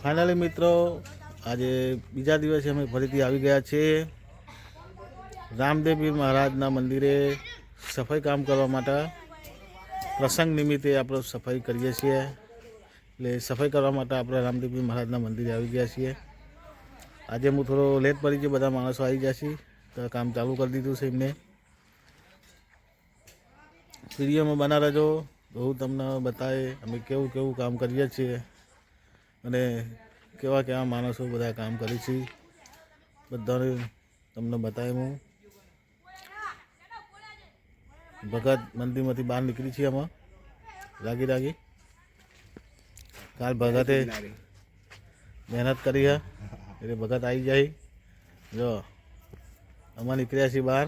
Finally મિત્રો, આજે બીજા દિવસે અમે ફરીથી આવી ગયા છીએ રામદેવી મહારાજના મંદિરે સફાઈ કામ કરવા માટે. પ્રસંગ નિમિત્તે આપણે સફાઈ કરીએ છીએ. એટલે સફાઈ કરવા માટે આપણે રામદેવી મહારાજના મંદિરે આવી ગયા છીએ. આજે હું થોડો લેટ પડી ગયો, બધા માણસો આવી ગયા છે તો કામ ચાલુ કરી દીધું છે એમને. વિડીયોમાં બના રહેજો. બહુ તમને બતાવે, અમે કેવું કેવું કામ કરીએ છીએ. અને કેવા કેવા માણસો બધા કામ કરે છે બધાને તમને બતાવ્યું હું. ભગત મંદિરમાંથી બહાર નીકળી છીએ આમાં. લાગી લાગી કાલ ભગતે મહેનત કરી હા એટલે ભગત આવી જાય. જો અમે નીકળ્યા છીએ બહાર.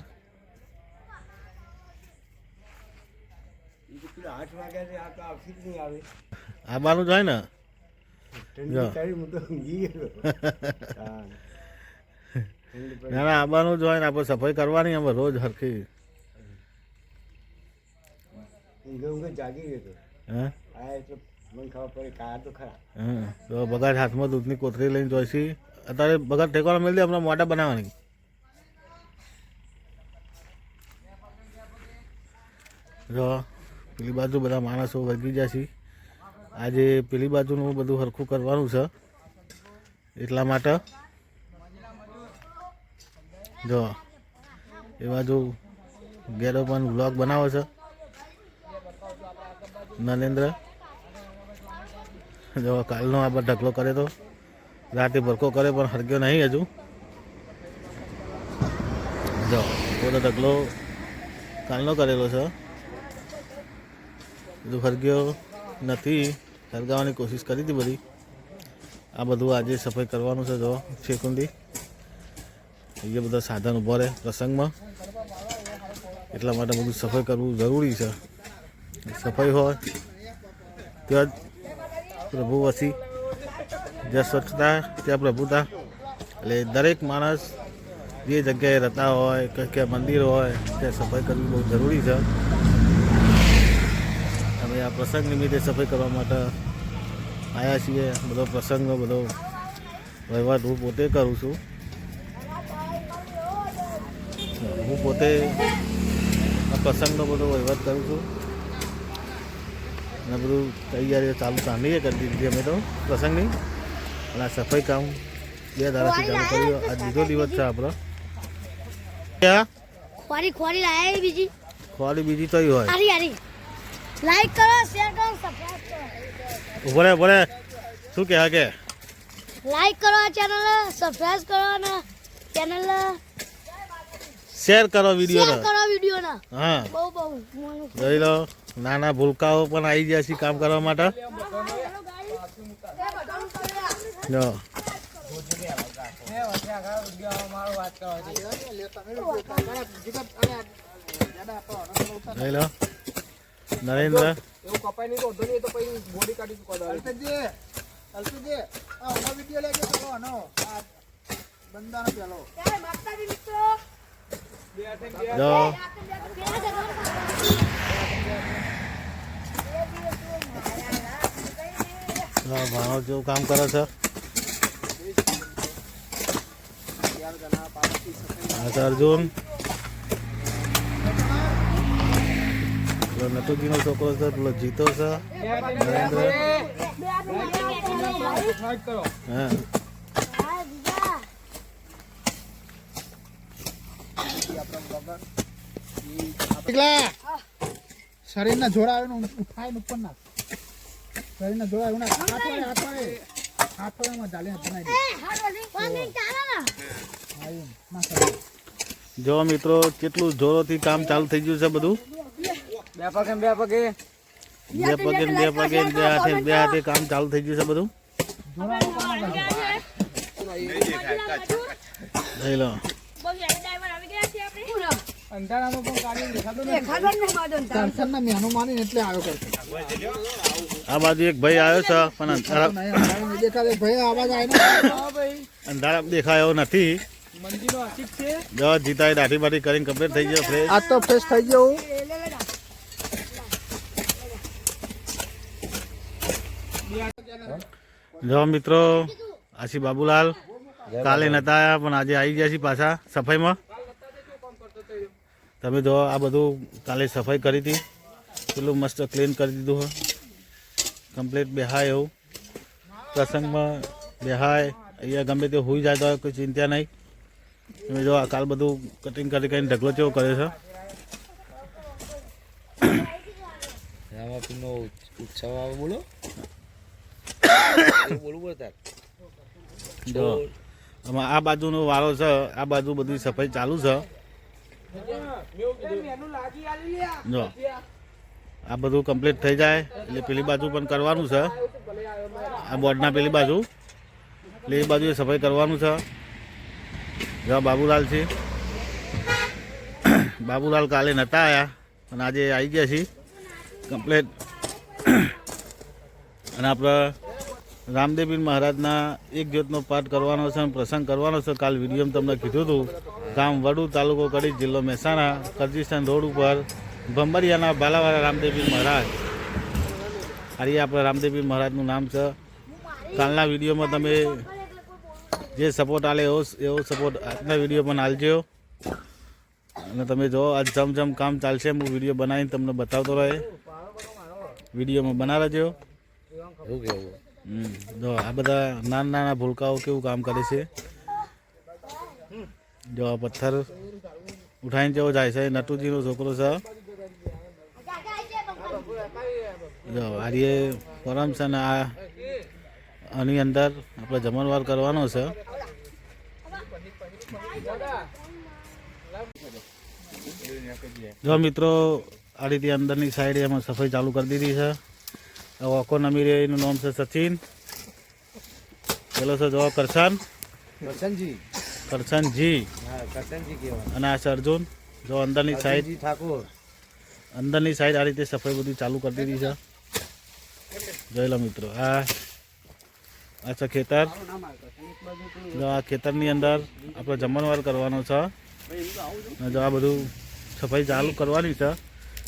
આ તો આવતી જ નહીં આવે. આવવાનું જ હોય ને? ના ના આવવાનું જ હોય ને આપણે સફાઈ કરવાની અમે રોજ હરખી. ઊંઘે ઊંઘે જાગી ગયો હતો આ એટલે મને ખબર પડી કાર તો ખરા. હા તો બગાડ હાથમાં દૂધની કોથળી લઈને જોઈશી. અત્યારે બગાડ ઠેકવાનો મળી દે હમણાં મોટા બનાવવાની. જો પેલી બાજુ બધા માણસો વર્ગી જશે. આજે પેલી બાજુનું બધું હરખું કરવાનું છે. એટલા માટે. જો એ બાજુ ગેરો પણ બ્લોગ બનાવો છે. નરેન્દ્ર. જો, કાલનો આપણે ઢગલો કરે તો રાતે ભરકો કરે, પણ હરગ્યો નહીં હજુ. જો, બધો ઢગલો કાલનો કરેલો છે. હજુ હરગ્યો. નથી. સળગાવવાની કોશિશ કરી હતી બધી. આ બધું આજે સફાઈ કરવાનું છે, જો, શેકુંદી. એ બધા સાધન ઊભા રહે પ્રસંગમાં. એટલા માટે બધું સફાઈ કરવું જરૂરી છે. સફાઈ હોય ત્યાં જ પ્રભુ વસી. જ્યાં સ્વચ્છતા, ત્યાં પ્રભુતા. એટલે દરેક માણસ જે જગ્યાએ રહેતા હોય, કે કે મંદિર હોય, ત્યાં સફાઈ કરવી બહુ જરૂરી છે. અમે આ પ્રસંગ નિમિત્તે સફાઈ કરવા માટે આવ્યા છીએ. બધો પ્રસંગનો બધો વહીવટ હું પોતે કરું છું. હું પોતે આ પ્રસંગનો બધો વહીવટ કરું છું. અને બધું તૈયારીઓ ચાલુ સાંભળીએ કરી દીધી અમે તો પ્રસંગની. અને આ સફાઈ કામ બે દાડાથી ચાલુ કર્યું. આ બીજો દિવસ છે આપણો. ખોરી ખોરી લાયા બીજી. ખોરી બીજી તો હોય. લાઈક કરો શેર કરો સબસ્ક્રાઇબ કરો. બોલે બોલે. શું કહે કે? લાઈક કરો આ ચેનલ સબસ્ક્રાઇબ કરો અને ચેનલ શેર કરો શેર વીડિયો કરો વિડિયો ના. હા. બહુ બહુ જોઈ લો નાના ભૂલકાઓ પણ આવી ગયા છે કામ કરવા માટે. જો. જોઈ લો. નરેન્દ્ર. એવું કપાય નહીં તો વધુ નહીં તો પછી બોડી કાઢી ચૂકો અલ્પેશજી, અલ્પેશજી, આ ઓનો વીડિયો લેકે ચલો આનો. આ બંદાનો પેલો. જો. જો ભાણો જેવું કામ કરે છે. અર્જુન. પેલો નટુજીનો છોકરો છે પેલો જીતો છે નરેન્દ્ર હા. શરીરના જોડા આવે ને ઉપર ના શરીરના જોડા એવું નાખ. હાથ વડે, હાથ વડે. હાથ વડેમાં ઝાલીને બનાવી દે. ના જો મિત્રો કેટલું જોરોથી કામ ચાલુ થઈ ગયું છે બધું બે પગે બે પગે. બે પગે બે પગે બે હાથે બે હાથે કામ ચાલુ થઈ ગયું છે બધું. લઈ લો. આ બાજુ એક ભાઈ આવ્યો છે પણ અંધારા દેખાયો નથી. મંદિરનો આશિક છે. જો જીતાએ દાઢી બાઢી કરીને કમ્પ્લીટ થઈ ગયો ફ્રેશ આ તો ફ્રેશ થઈ ગયો હું. જો મિત્રો, આશી બાબુલાલ, કાલે નતા આવ્યા પણ આજે આવી ગયા છીએ પાછા સફાઈમાં. તમે જો આ બધું કાલે સફાઈ કરી હતી. પેલું મસ્ત ક્લીન કરી દીધું હોય કમ્પ્લીટ બેહાય એવું. પ્રસંગમાં બેહાય. અહીંયા ગમે તે હોઈ જાય તો કોઈ ચિંતા નહીં. તમે જો આ કાલ બધું કટિંગ કરી કરીને ઢગલો ચેવો કર્યો છે. ઉત્સવ બોલો. જો. આ બાજુનો વાળો છે, આ બાજુ બધી સફાઈ ચાલુ છે. જો. આ બધું કમ્પ્લીટ થઈ જાય, એટલે પેલી બાજુ પણ કરવાનું છે. આ બોર્ડના પેલી બાજુ. એટલે એ બાજુ સફાઈ કરવાનું છે. જો, બાબુલાલ છે. બાબુલાલ કાલે નહોતા આવ્યા પણ આજે આવી ગયા છીએ. કમ્પ્લેટ અને આપણે રામદેવપીર મહારાજના એક જ્યોતનો પાઠ કરવાનો છે પ્રસંગ કરવાનો છે. કાલ વિડીયોમાં તમને કીધું હતું, ગામ વડુ તાલુકો કડી જિલ્લો મહેસાણા કરજીસ્તાન રોડ ઉપર ભંબરિયાના બાલાવાળા રામદેવી મહારાજ. અરે આપણે રામદેવી મહારાજનું નામ છે. કાલના વિડીયોમાં તમે જે સપોર્ટ આલે એવો એવો સપોર્ટ આજના વીડિયો પણ આલજો અને તમે જો આજ જમ કામ ચાલશે હું વીડિયો બનાવીને તમને બતાવતો રહે. વિડીયોમાં બના રહેજો. એવું કેવું જો આ બધા નાના નાના ભૂલકાઓ કેવું કામ કરે છે? જો આ પથ્થર ઉઠાઈને જેવો જાય છે? નટુજીનો છોકરો છે. જો આર્ય પરમ છે ને આ આની અંદર આપણે જમણવાર કરવાનો છે. જો મિત્રો આ રીતે અંદરની સાઈડ એમાં સફાઈ ચાલુ કરી દીધી છે. ઓકો નમી રહી એનું નામ છે સચિન પેલો છે જો કરશન કરશનજી કરશનજી અને આ છે અર્જુન જો અંદરની સાઈડ ઠાકોર અંદરની સાઈડ આ રીતે સફાઈ બધી ચાલુ કરી દીધી છે. જોઈ લો મિત્રો. આ આ છે ખેતર. જો આ ખેતરની અંદર આપણે જમણવાર કરવાનો છે. જો આ બધું સફાઈ ચાલુ કરવાની છે.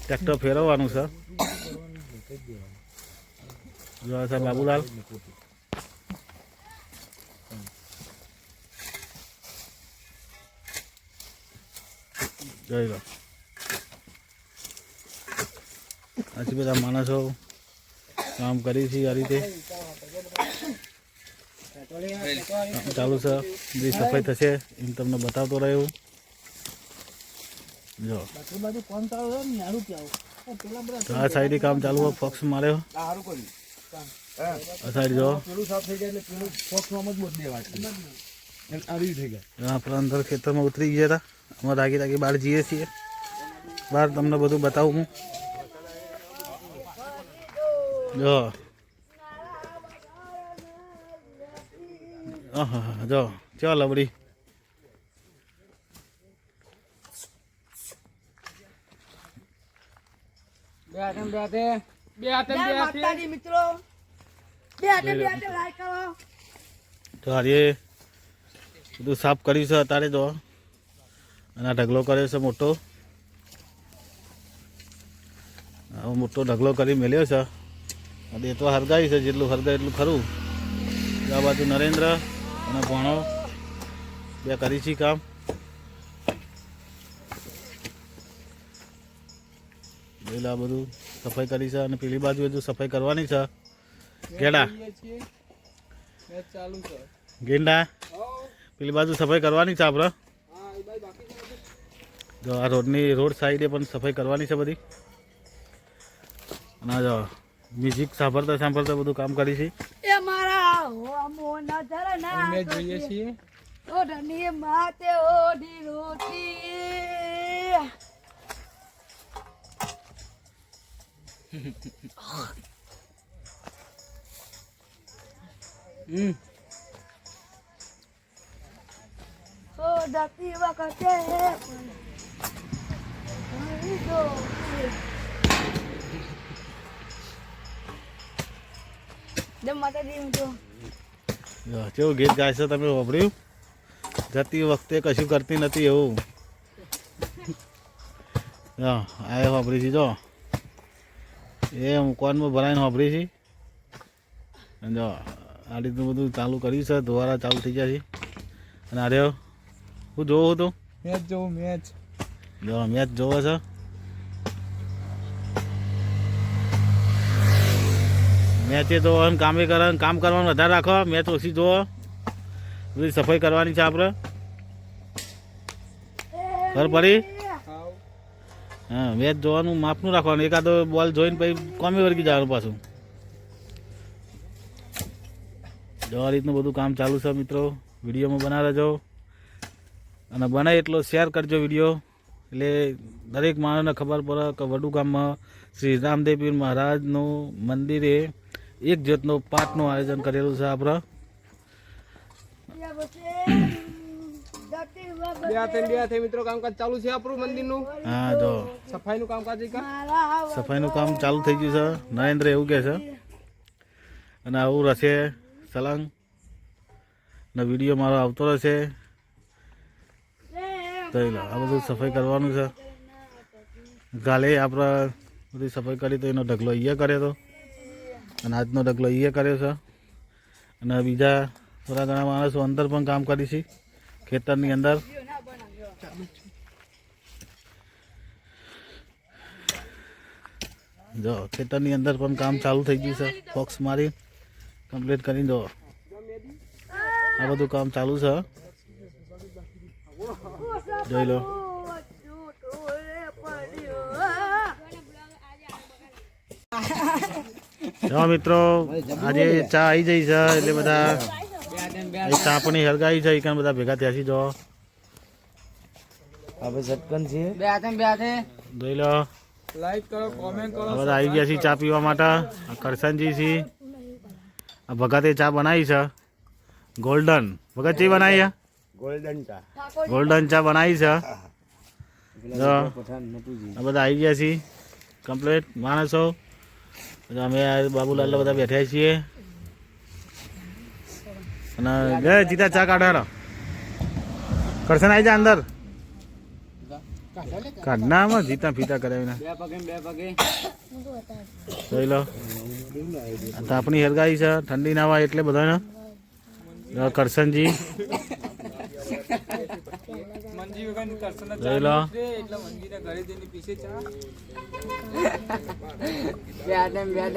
ટ્રેક્ટર ફેરવવાનું છે. જો છે બાબુલાલ લો આથી બધા માણસો કામ કરી છે આ રીતે ચાલુ છે બધી સફાઈ થશે એમ તમને બતાવતો રહ્યો જો આ સાઈડે કામ ચાલુ હોય ફોક્સ માર્યો સાઈડ જો પેલું સાફ થઈ જાય એટલે પેલું બોક્સમાં મજબૂત બે વાત આવી થઈ ગયા આપણે અંદર ખેતરમાં ઉતરી ગયા હતા. અમે રાગી રાગી બહાર જઈએ છીએ. બહાર તમને બધું બતાવું હું. જો. આહા, જો. ચાલ લબડી. જય માતાજી મિત્રો. બે હાથે બે હાથે લાઈક કરો. તો આજે બધું સાફ કર્યું છે અત્યારે તો. અને આ ઢગલો કર્યો છે મોટો. આવો મોટો ઢગલો કરી મેલ્યો છે. અને એ તો હરગાઈ છે જેટલું હરગાય એટલું ખરું. આ બાજુ નરેન્દ્ર અને ભણો. બે કરી છે કામ. એટલે આ બધું સફાઈ કરી છે અને પેલી બાજુ હજુ સફાઈ કરવાની છે. ગેડા. ગેંડા. પેલી બાજુ સફાઈ કરવાની છે આપણે જો આ રોડની રોડ સાઈડે પણ સફાઈ કરવાની છે બધી. અને જો મ્યુઝિક સાંભળતા સાંભળતા બધું કામ કરી છે. એ મારા હોમો નજર ના જોઈએ છીએ. ઓઢની માતે ઓઢી રોટી. માતાજી કેવું ગીત ગાય છે તમે વાપર્યું જતી વખતે કશું કરતી નથી એવું. હા આ વાપરી છે જો. એ હું કોનમાં ભરાઈને વાપરી છી. અને જો આ રીતનું બધું ચાલુ કર્યું છે ધોવારા ચાલુ થઈ ગયા છે. અને અરે હું જોવો હતો મેચ જોવું મેચ જો. મેચ જોવો છે. મેચે તો એમ કામે કરે કામ કરવાનું વધારે રાખો. મેચ ઓછી જોવો. બધી સફાઈ કરવાની છે આપણે. ખબર પડી? હા, મેચ જોવાનું માપનું રાખવાનું. એકાદો બોલ જોઈને પછી કોમી વર્ગી જવાનું પાછું. જો રીતનું બધું કામ ચાલુ છે મિત્રો. વિડીયોમાં બના રહેજો અને બને એટલો શેર કરજો વીડિયો. એટલે દરેક માણસને ખબર પડે કે વડુગામમાં શ્રી રામદેવ મહારાજનું મંદિરે એક જાતનો પાઠનું આયોજન કરેલું છે આપણે. બે હાથે બે હાથે મિત્રો કામકાજ ચાલુ છે આપણું મંદિરનું. હા જો સફાઈનું કામકાજ સફાઈનું કામ ચાલુ થઈ ગયું છે. નરેન્દ્ર એવું કહે છે. અને આવું રહેશે સલંગ. ને વીડિયો મારો આવતો રહેશે. તો આ બધું સફાઈ કરવાનું છે. કાલે આપણે બધી સફાઈ કરી તો એનો ઢગલો અહીંયા કર્યો હતો અને આજનો ઢગલો અહીંયા કર્યો છે. અને બીજા થોડા ઘણા માણસો અંદર પણ કામ કરી છે ખેતરની અંદર. જો, ખેતરની અંદર પણ કામ ચાલુ થઈ ગયું છે. ફોક્સ મારી કમ્પ્લીટ કરી દો આ બધું કામ ચાલુ છે. જોઈ લો. જો મિત્રો, આજે ચા આવી જઈ છે, એટલે બધા પણ હરગાઈ છે એ બધા ભેગા થયા છે જો. હવે સટકન છે બે હાથે બે હાથે. જોઈ લો. લાઈક કરો કોમેન્ટ કરો હવે બધા આવી ગયા છે ચા પીવા માટે. આ કરસનજી છે આ ભગતે ચા બનાવી છે. ગોલ્ડન. ભગત ચી બનાવી છે? ગોલ્ડન ચા. ગોલ્ડન ચા બનાવી છે. જો. આ બધા આવી ગયા છે કમ્પ્લીટ. માણસો. અમે આ બાબુલાલ બધા બેઠા છીએ. અને લે જીતા ચા કાઢો હેડો. કરશન આવી જા અંદર. કાઢનામાં જીતા ફીતા કરાવીને બે જોઈ લો. તાપણી હરગાઈ છે ઠંડી ના હોય એટલે બધાને. કરશનજી. જોઈ લો. બે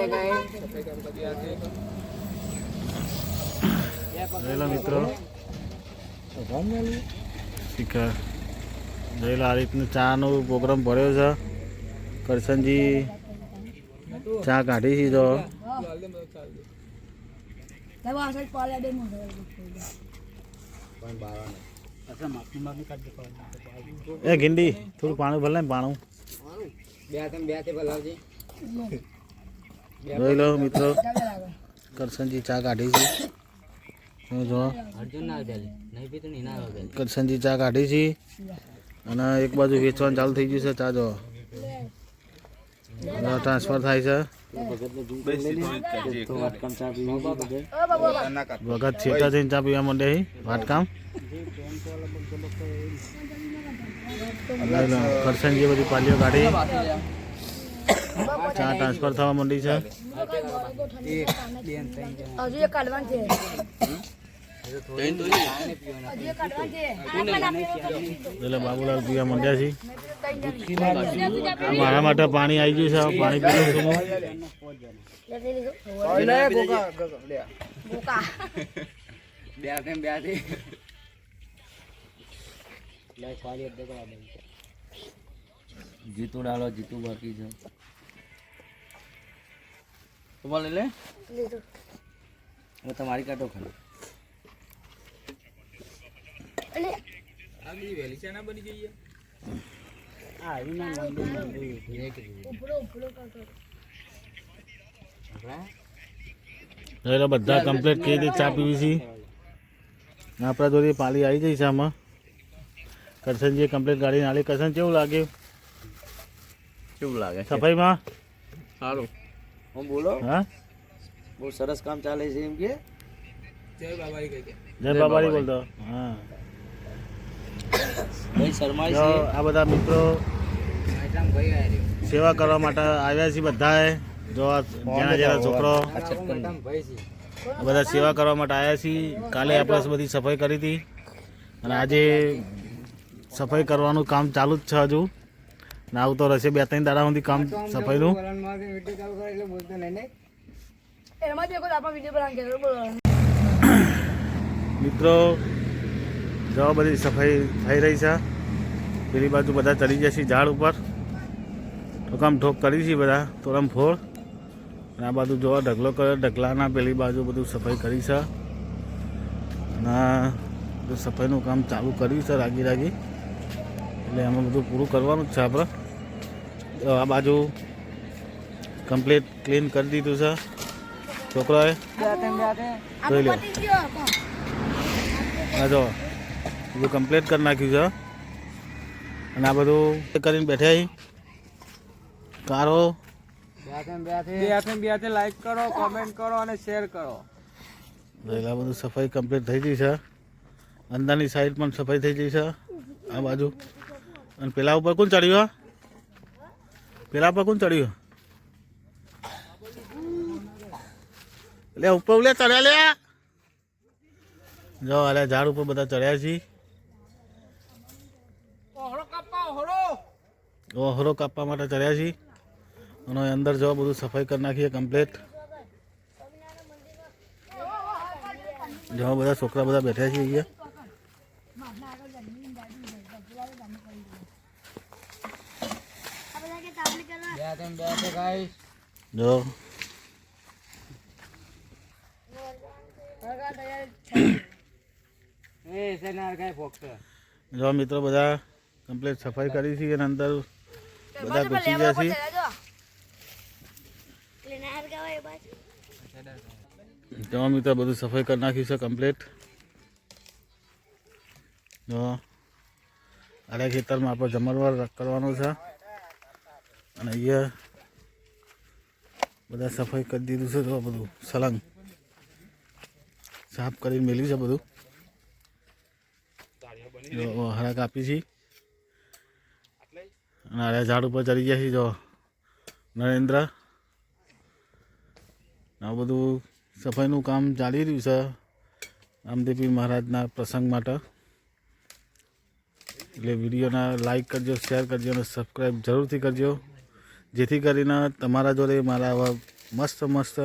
બે હાથે લો મિત્રો. શીખર. જોઈ લો, આ રીતનું ચાનો પ્રોગ્રામ ભર્યો છે. કરશનજી, ચા કાઢી છે તો. એ ગિંડી, થોડું પાણી ભલે ને પાણું. બે જોઈ લો મિત્રો, કરશનજી ચા કાઢી છે. કરશનજી ચા કાઢી છે અને એક બાજુ વેચવાનું ચાલુ થઈ ગયું છે ચા જો. ટ્રાન્સફર થાય છે. વખત છેટા થઈને ચા પીવા માંડે વાટકામ. કરશનજી બધી પાલીઓ કાઢી. ચા ટ્રાન્સફર થવા માંડી છે. હજુ એક કાઢવાનું છે. એટલે બાબુલાલ પીવા માંડ્યા છે. મારા માટે પાણી આવી ગયું છે. પાણી પીવું છું જીતું ડાલો જીતુ બાકી છે. બોલે લે. હવે તમારી કાઢો ખાલી. આગલી વહેલી છે. ના બની જઈએ ઉપડો ઉપડો કાઢો. એટલે બધા કમ્પ્લીટ કઈ રીતે ચા પીવી છે? આપણા જોડે પાલી આવી ગઈ છે આમાં. કરશનજીએ કમ્પ્લીટ ગાડી નાળી કરશન કેવું લાગ્યું કેવું લાગે? સફાઈમાં? સારું. હું બોલો? હા? બહુ સરસ કામ ચાલે છે એમ કે? જય બાબારી કહી દે જય બાબારી બોલતો. હા. ભાઈ શર્મા છે? આ બધા મિત્રો આટલામાં ભાઈ આવ્યા સેવા કરવા માટે આવ્યા છે બધાએ. જો આ જેના જેના છોકરો આ બધા સેવા કરવા માટે આવ્યા છીએ કાલે આપણે બધી સફાઈ કરી હતી. અને આજે સફાઈ કરવાનું કામ ચાલુ જ છે હજુ. ને આવું તો રહેશે બે ત્રણ દાડા સુધી કામ સફાઈનું મિત્રો જવા બધી સફાઈ થઈ રહી છે. પેલી બાજુ બધા ચડી જશે ઝાડ ઉપર. ઠોકામ ઠોક કરી છે બધા તોરમ ફોળ અને આ બાજુ જોવા ઢગલો કર્યો ઢગલાના પેલી બાજુ બધું સફાઈ કરી છે. અને બધું સફાઈનું કામ ચાલુ કર્યું છે રાગી રાગી. એટલે એમાં બધું પૂરું કરવાનું જ છે આપણે. આ બાજુ કમ્પ્લીટ ક્લીન કરી દીધું છે. છોકરાએ? જોઈ લો. આ જો બધું કમ્પ્લીટ કરી નાખ્યું છે. અને આ બધું કરીને બેઠા કારો. લાઈક કરો કોમેન્ટ કરો અને શેર કરો. પહેલાં બધું સફાઈ કમ્પ્લીટ થઈ ગઈ છે. અંદરની સાઈડ પણ સફાઈ થઈ ગઈ છે. આ બાજુ. અને પેલા ઉપર કોણ ચડ્યું પેલા ઉપર કોણ ચડ્યું? એટલે ઉપર ઉલે ચડ્યા લે. જો અરે ઝાડ ઉપર બધા ચડ્યા છીએ ઓહરો કાપા ઓહરો ઓહરો કાપવા માટે ચડ્યા છીએ અને અંદર જો બધું સફાઈ કરી નાખીએ કમ્પ્લીટ જો બધા છોકરા બધા બેઠા છે અહીંયા બે હાથે બે હાથે ગાઈસ જો. એ સેનાર ગાય ફોક્સ જો મિત્રો બધા કમ્પ્લીટ સફાઈ કરી છે અને અંદર બધા ઘૂસી ગયા છે. પડશે જો જો મિત્રો બધું સફાઈ કરી નાખ્યું છે કમ્પ્લીટ જો. આડા ખેતરમાં આપણે જમણવાર કરવાનું છે. અને અહીંયા બધા સફાઈ કરી દીધું છે જો બધું સલંગ સાફ કરીને મેલ્યું છે બધું. હરા કાપી છે. અને આડા ઝાડ ઉપર ચડી ગયા છે જો નરેન્દ્ર. આ બધું સફાઈનું કામ ચાલી રહ્યું છે રામદેવી મહારાજના પ્રસંગ માટે. એટલે વિડીયોના લાઈક કરજો શેર કરજો અને સબસ્ક્રાઈબ જરૂરથી કરજો. જેથી કરીને તમારા જોડે મારા આવા મસ્ત મસ્ત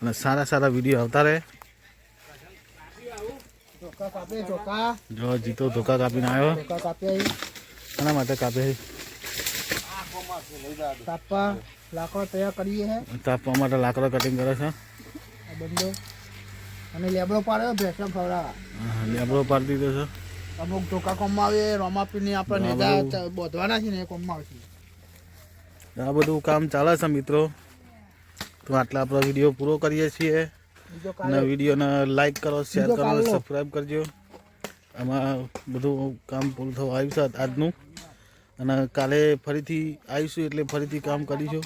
અને સારા સારા વીડિયો આવતા રહે. જો જીતો ધોકા કાપીને આવ્યો. એના માટે કાપે. તાપવા લાકડો તૈયાર કરીએ તાપવા માટે લાકડો કટિંગ કરે છે. બંધો અને લેબડો પાડ્યો ભેંસો ખવડાવવા હા, લેબડો પાડી દીધો છે. અમુક ધોકા કોમમાં આવે રોમાપીની આપણે બરાબર. નેજા બોધવાના છે ને એ કોમમાં આવશે આ બધું કામ ચાલે છે મિત્રો. તો આટલા આપણો વીડિયો પૂરો કરીએ છીએ. અને વિડીયોને લાઈક કરો શેર કરો સબસ્ક્રાઈબ કરજો. આમાં બધું કામ પૂરું થવા આવ્યું છે આજનું. અને કાલે ફરીથી આવીશું એટલે ફરીથી કામ કરીશું.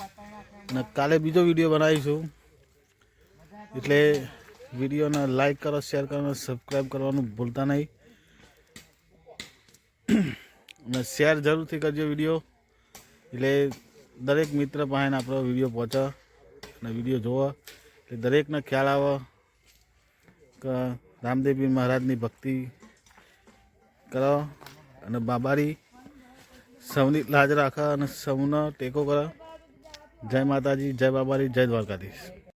અને કાલે બીજો વીડિયો બનાવીશું. એટલે વિડીયોને લાઈક કરો શેર કરો અને સબસ્ક્રાઈબ કરવાનું ભૂલતા નહીં. અને શેર જરૂરથી કરજો વીડિયો. એટલે દરેક મિત્ર પાસે આપણો વીડિયો પહોંચે અને વીડિયો જોવા એટલે દરેકને ખ્યાલ આવે કે રામદેવજી મહારાજની ભક્તિ કરો અને બાબારી સૌની લાજ રાખે અને સૌનો ટેકો કરો. જય માતાજી, જય બાબારી, જય દ્વારકાધીશ.